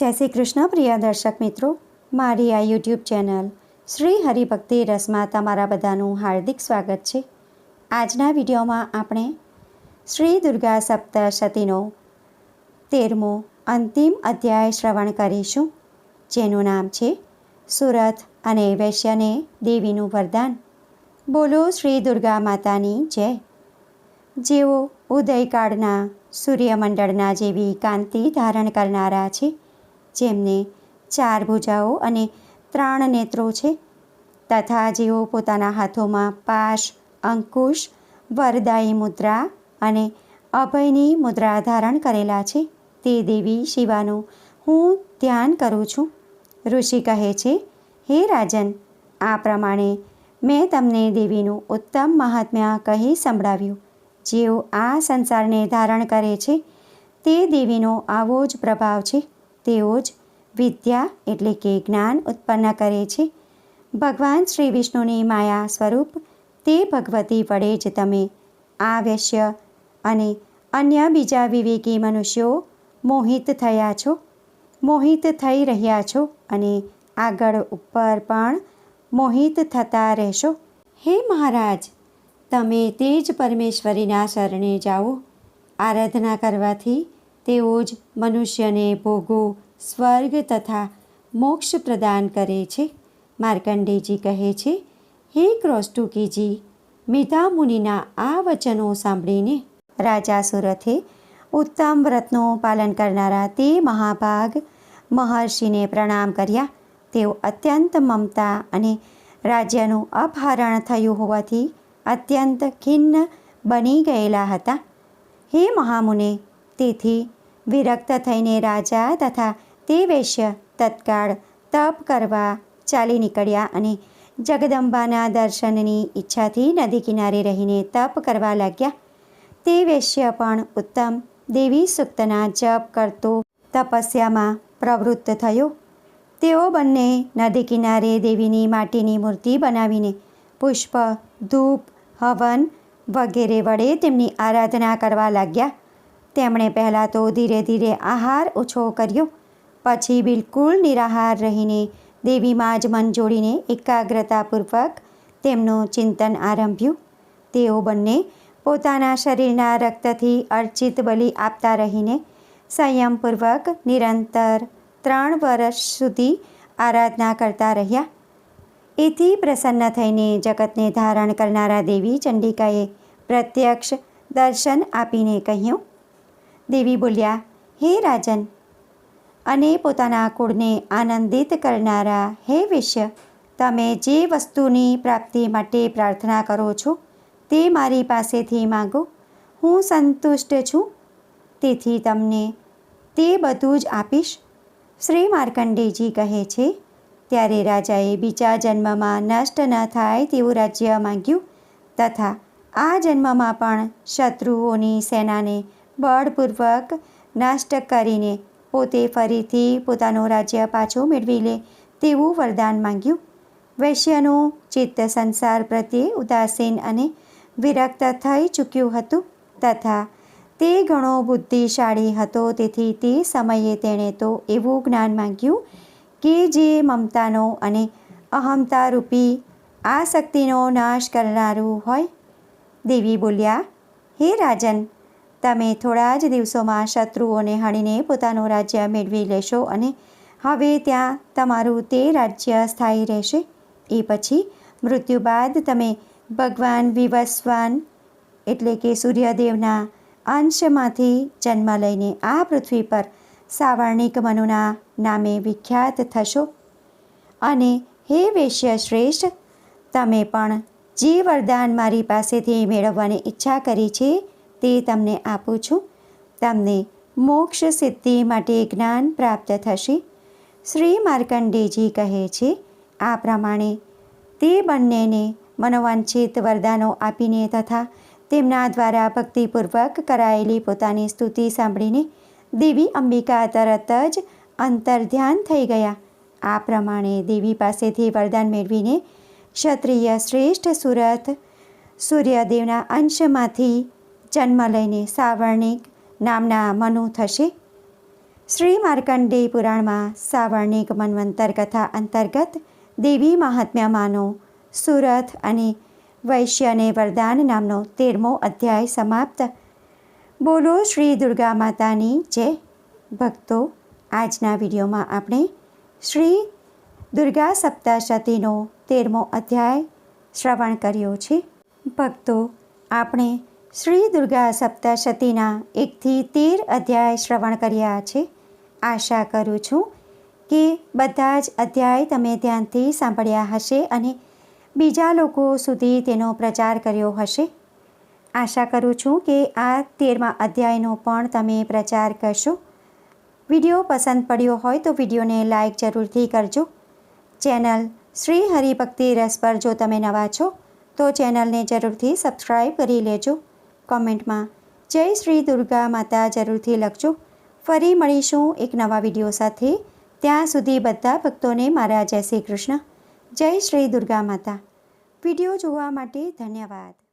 જય શ્રી કૃષ્ણ, પ્રિય દર્શક મિત્રો. મારી આ યુટ્યુબ ચેનલ શ્રી હરિભક્તિ રસમાં તમારા બધાનું હાર્દિક સ્વાગત છે. આજના વિડીયોમાં આપણે શ્રી દુર્ગા સપ્તશતીનો તેરમો અંતિમ અધ્યાય શ્રવણ કરીશું, જેનું નામ છે સુરત અને વૈશ્યને દેવીનું વરદાન. બોલો શ્રી દુર્ગા માતાની જય. જેઓ ઉદયકાળના સૂર્યમંડળના જેવી કાંતિ ધારણ કરનારા છે જેમને ચાર ભુજાઓ અને ત્રણ નેત્રો છે, તથા જેઓ પોતાના હાથોમાં પાશ, અંકુશ, વરદાયી મુદ્રા અને અભયની મુદ્રા ધારણ કરેલા છે. તે દેવી શિવાનું, હું ધ્યાન કરું છું. ઋષિ કહે છે, હે રાજન, આ પ્રમાણે મેં તમને દેવીનું ઉત્તમ મહાત્મ્ય કહી સંભળાવ્યું. જેઓ આ સંસારને ધારણ કરે છે, તે દેવીનો આવો જ પ્રભાવ છે. તેઓ જ વિદ્યા એટલે કે જ્ઞાન ઉત્પન્ન કરે છે. ભગવાન શ્રી વિષ્ણુની માયા સ્વરૂપ તે ભગવતી વડે જ તમે આ વૈશ્ય અને અન્ય બીજા વિવેકી મનુષ્યો મોહિત થયા છો. મોહિત થઈ રહ્યા છો અને આગળ ઉપર પણ મોહિત થતા રહેશો. હે મહારાજ, તમે તે જ પરમેશ્વરીના શરણે જાઓ. આરાધના કરવાથી તેઓ જ મનુષ્યને ભોગો, સ્વર્ગ તથા મોક્ષ પ્રદાન કરે છે. માર્કંડેજી કહે છે, હે ક્રોસ્ટુકીજી મિધા મુનિના આ વચનો સાંભળીને રાજા સુરથે ઉત્તમ વ્રતનું પાલન કરનારા તે મહાભાગ મહર્ષિને પ્રણામ કર્યા. તેઓ અત્યંત મમતા અને રાજ્યનું અપહરણ થયું હોવાથી અત્યંત ખિન્ન બની ગયેલા હતા. હે મહામુને તેથી વિરક્ત થઈને રાજા તથા તે વૈશ્ય તત્કાળ તપ કરવા ચાલી નીકળ્યા અને જગદંબાના દર્શનની ઈચ્છાથી નદી કિનારે રહીને તપ કરવા લાગ્યા. તે વૈશ્ય પણ ઉત્તમ દેવી સૂક્તના જપ કરતો તપસ્યામાં પ્રવૃત્ત થયો. તેઓ બંને નદી કિનારે દેવીની માટીની મૂર્તિ બનાવીને પુષ્પ, ધૂપ, હવન વગેરે વડે તેમની આરાધના કરવા લાગ્યા. તેમણે પહેલાં તો ધીરે ધીરે આહાર ઓછો કર્યો, પછી બિલકુલ નિરાહાર રહીને દેવીમાં જ મન જોડીને એકાગ્રતાપૂર્વક તેમનું ચિંતન આરંભ્યું. તેઓ બંને પોતાના શરીરના રક્તથી અર્ચિત બલિ આપતા રહીને સંયમપૂર્વક નિરંતર ત્રણ વર્ષ સુધી આરાધના કરતા રહ્યા. એથી પ્રસન્ન થઈને જગતને ધારણ કરનારા દેવી ચંડિકાએ પ્રત્યક્ષ દર્શન આપીને કહ્યું દેવી બોલ્યા, હે રાજન. અને પોતાના કુળને આનંદિત કરનારા, હે વિશ્ય તમે જે વસ્તુની પ્રાપ્તિ માટે પ્રાર્થના કરો છો, તે મારી પાસેથી માગો. હું સંતુષ્ટ છું. તેથી તમને તે બધું જ આપીશ. શ્રી માર્કંડેજી કહે છે, ત્યારે રાજાએ બીજા જન્મમાં નષ્ટ ન થાય તેવું રાજ્ય માંગ્યું, તથા આ જન્મમાં પણ શત્રુઓની સેનાને બળપૂર્વક નષ્ટ કરીને પોતે ફરીથી પોતાનું રાજ્ય પાછું મેળવી લે તેવું વરદાન માંગ્યું. વૈશ્યનું ચિત્ત સંસાર પ્રત્યે ઉદાસીન અને વિરક્ત થઈ ચૂક્યું હતું તથા તે ઘણો બુદ્ધિશાળી હતો તેથી તે સમયે તેણે તો એવું જ્ઞાન માંગ્યું કે જે મમતાનો અને અહમતારૂપી આ શક્તિનો નાશ કરનારું હોય. દેવી બોલ્યા, હે રાજન તમે થોડા જ દિવસોમાં શત્રુઓને હણીને પોતાનું રાજ્ય મેળવી લેશો અને હવે ત્યાં તમારું તે રાજ્ય સ્થાયી રહેશે. એ પછી મૃત્યુ બાદ તમે ભગવાન વિવસ્વાન, એટલે કે સૂર્યદેવના અંશમાંથી જન્મ લઈને આ પૃથ્વી પર સાવર્ણિક મનુના નામે વિખ્યાત થશો. અને હે વૈશ્ય શ્રેષ્ઠ તમે પણ જે વરદાન મારી પાસેથી મેળવવાની ઈચ્છા કરી છે તે તમને આપું છું. તમને મોક્ષ સિદ્ધિ માટે જ્ઞાન પ્રાપ્ત થશે. શ્રી માર્કંડેજી કહે છે, આ પ્રમાણે તે બંનેને મનોવાંછિત વરદાનો આપીને તથા તેમના દ્વારા ભક્તિપૂર્વક કરાયેલી પોતાની સ્તુતિ સાંભળીને દેવી અંબિકા તરત જ અંતર્ધ્યાન થઈ ગયા. આ પ્રમાણે દેવી પાસેથી વરદાન મેળવીને ક્ષત્રિય શ્રેષ્ઠ સુરત સૂર્યદેવના અંશમાંથી જન્મ લઈને સાવર્ણિક નામના મનુ થશે. શ્રી માર્કંડેય પુરાણમાં સાવર્ણિક મન્વંતર કથા અંતર્ગત દેવી મહાત્મ્યમાંનો સુરત અને વૈશ્યને વરદાન નામનો તેરમો અધ્યાય સમાપ્ત. બોલો શ્રી દુર્ગા માતાની જય. ભક્તો, આજના વિડીયોમાં આપણે શ્રી દુર્ગા સપ્તાશતીનો તેરમો અધ્યાય શ્રવણ કર્યો છે. ભક્તો, આપણે શ્રી દુર્ગા સપ્તશતીના એકથી તેર અધ્યાય શ્રવણ કર્યા છે. આશા કરું છું કે બધા જ અધ્યાય તમે ધ્યાનથી સાંભળ્યા હશે અને બીજા લોકો સુધી તેનો પ્રચાર કર્યો હશે. આશા કરું છું કે આ તેરમા અધ્યાયનો પણ તમે પ્રચાર કરશો. વીડિયો પસંદ પડ્યો હોય તો વિડીયોને લાઇક જરૂરથી કરજો. ચેનલ શ્રી હરિભક્તિ રસ પર જો તમે નવા છો, તો ચેનલને જરૂરથી સબસ્ક્રાઈબ કરી લેજો. કોમેન્ટમાં. જય શ્રી દુર્ગા માતા જરૂરથી લખજો. ફરી મળીશું એક નવા વીડિયો સાથે. ત્યાં સુધી બધા ભક્તોને મારા જય શ્રી કૃષ્ણ. જય શ્રી દુર્ગા માતા. વીડિયો જોવા માટે ધન્યવાદ.